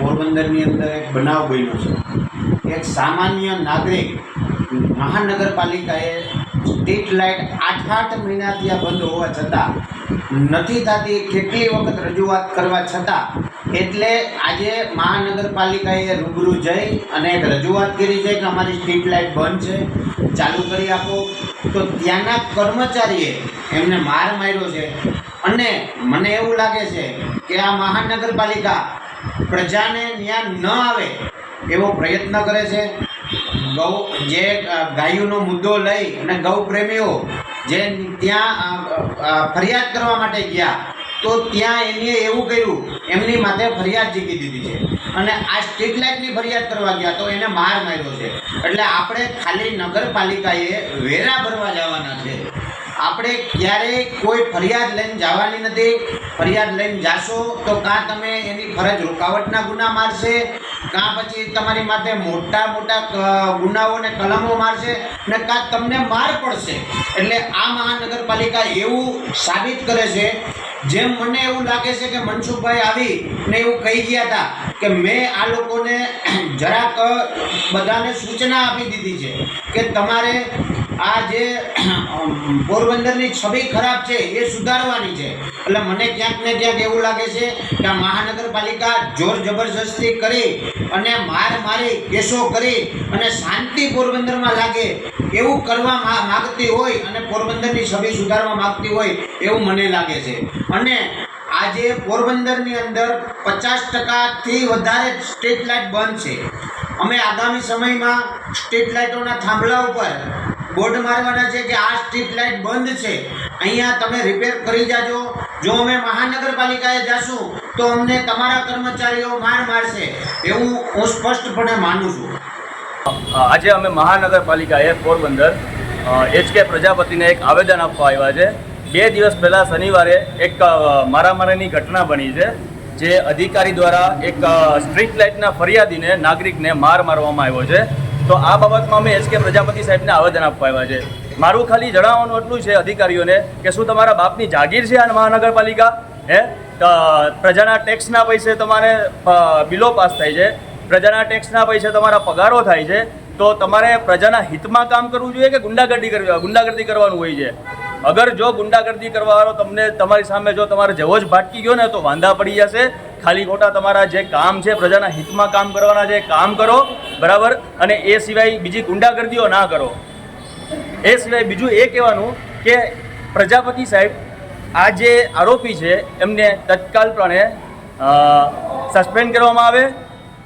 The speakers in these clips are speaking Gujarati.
પોરબંદરની અંદર એક બનાવ બન્યો છે. એક સામાન્ય નાગરિક મહાનગરપાલિકાએ સ્ટ્રીટ લાઇટ આઠ આઠ મહિનાથી આ બંધ હોવા છતાં નથી થતી કેટલી વખત રજૂઆત કરવા છતાં એટલે આજે મહાનગરપાલિકાએ રૂબરૂ જઈ અને એક રજૂઆત કરી છે કે અમારી સ્ટ્રીટ લાઇટ બંધ છે, ચાલુ કરી આપો. તો ત્યાંના કર્મચારીએ એમને માર માર્યો છે. અને મને એવું લાગે છે કે આ મહાનગરપાલિકા પ્રજાને ન્યાય ન આવે એવો પ્રયત્ન કરે છે. ગૌ, જે ગાયોનો મુદ્દો લઈ અને ગૌ પ્રેમીઓ જે ત્યાં ફરિયાદ કરવા માટે ગયા, તો ત્યાં એમને એવું કર્યું, એમની માથે ફરિયાદ જીકી દીધી છે. અને આ સ્ટ્રીટ લાઇટની ફરિયાદ કરવા ગયા, તો એને માર માર્યો છે. એટલે આપણે ખાલી નગરપાલિકાએ વેરા ભરવા જવાના છે. આપણે ક્યારેય કોઈ ફરિયાદ લઈને જવાની નથી, ફરિયાદ લઈને જાશો તો કાં તમે એની ફરજ રૂકાવટના ગુના મારશે, કાં પછી તમારી માટે મોટા મોટા ગુનાઓને કલમો મારશે ને કાં તમને માર પડશે. એટલે આ મહાનગરપાલિકા એવું સાબિત કરે છે, જેમ મને એવું લાગે છે કે મનસુખભાઈ આવી ને એવું કહી ગયા હતા કે મેં આ લોકોને જરાક બધાને સૂચના આપી દીધી છે કે તમારે આ જે પોરબંદરની છબી ખરાબ છે, એ સુધારવાની છે. એટલે મને ક્યાંક ને ક્યાંક એવું લાગે છે કે આ મહાનગરપાલિકા જોર જબરજસ્તી કરી અને માર મારી કેસો કરી અને શાંતિ પોરબંદરમાં લાગે એવું કરવા માગતી હોય અને પોરબંદરની છબી સુધારવા માગતી હોય એવું મને લાગે છે. અને આજે પોરબંદરની અંદર પચાસ ટકાથી વધારે સ્ટ્રીટ લાઇટ બંધ છે. અમે આગામી સમયમાં સ્ટ્રીટ લાઇટોના થાંભલા ઉપર બોર્ડ મારવાના છે કે આ સ્ટ્રીટ લાઇટ બંધ છે. અહીંયા તમે રિપેર કરી જાજો. જો અમે મહાનગરપાલિકાએ જાશું, તો અમને તમારા કર્મચારીઓ માર મારશે. એવું હું સ્પષ્ટપણે માનું છું. આજે અમે મહાનગરપાલિકાએ પોરબંદર એચકે પ્રજાપતિને એક આવેદન આપવા આવ્યા છે. બે દિવસ પહેલાં શનિવારે એક મારામારીની ઘટના બની છે, જે અધિકારી દ્વારા એક સ્ટ્રીટ લાઇટના ફરિયાદીને નાગરિકને માર મારવામાં આવ્યો છે. તો આ બાબતમાં અમે એચકે પ્રજાપતિ સાહેબને આવેદન આપવા આવ્યા છે. મારું ખાલી જણાવવાનું એટલું છે અધિકારીઓને કે શું તમારા બાપની જાગીર છે આ મહાનગરપાલિકા? હે? પ્રજાના ટેક્સના પૈસે તમારે બિલો પાસ થાય છે. પ્રજાના ટેક્સના પૈસે તમારા પગારો થાય છે. તો તમારે પ્રજાના હિતમાં કામ કરવું જોઈએ કે ગુંડાગર્દી કરવી ગુંડાગર્દી કરવાનું હોય છે? અગર જો ગુંડાગર્દી કરવાવાળો તમને તમારી સામે જો તમારે જેવો જ ભાટકી ગયો ને તો વાંધા પડી જશે. ખાલી ખોટા તમારા જે કામ છે પ્રજાના હિતમાં કામ કરવાના છે, કામ કરો. બરાબર? અને એ સિવાય બીજી ગુંડાગર્દીઓ ના કરો. એ સિવાય બીજું એ કહેવાનું કે પ્રજાપતિ સાહેબ, આ જે આરોપી છે, એમને તત્કાલપણે સસ્પેન્ડ કરવામાં આવે.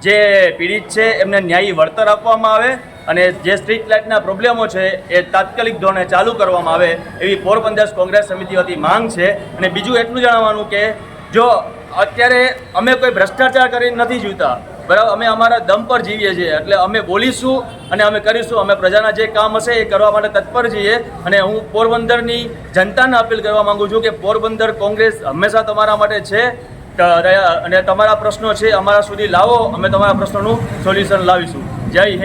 જે પીડિત છે, એમને ન્યાયી વળતર આપવામાં આવે અને જે સ્ટ્રીટ લાઇટના પ્રોબ્લેમો છે, એ તાત્કાલિક ધોરણે ચાલુ કરવામાં આવે એવી પોરબંદર કોંગ્રેસ સમિતિ વતી માંગ છે. અને બીજું એટલું જણાવવાનું કે જો અત્યારે અમે કોઈ ભ્રષ્ટાચાર કરીને નથી જીવતા બરાબર? અમે અમારા દમ પર જીવીએ છીએ. એટલે અમે બોલીશું અને અમે કરીશું. અમે પ્રજાના જે કામ હશે એ કરવા માટે તત્પર છીએ. અને હું પોરબંદરની જનતાને અપીલ કરવા માંગુ છું કે પોરબંદર કોંગ્રેસ હંમેશા તમારા માટે છે. અને તમારા પ્રશ્નો છે અમારા સુધી લાવો. અમે તમારા પ્રશ્નોનું સોલ્યુશન લાવીશું. જય હિન્દ.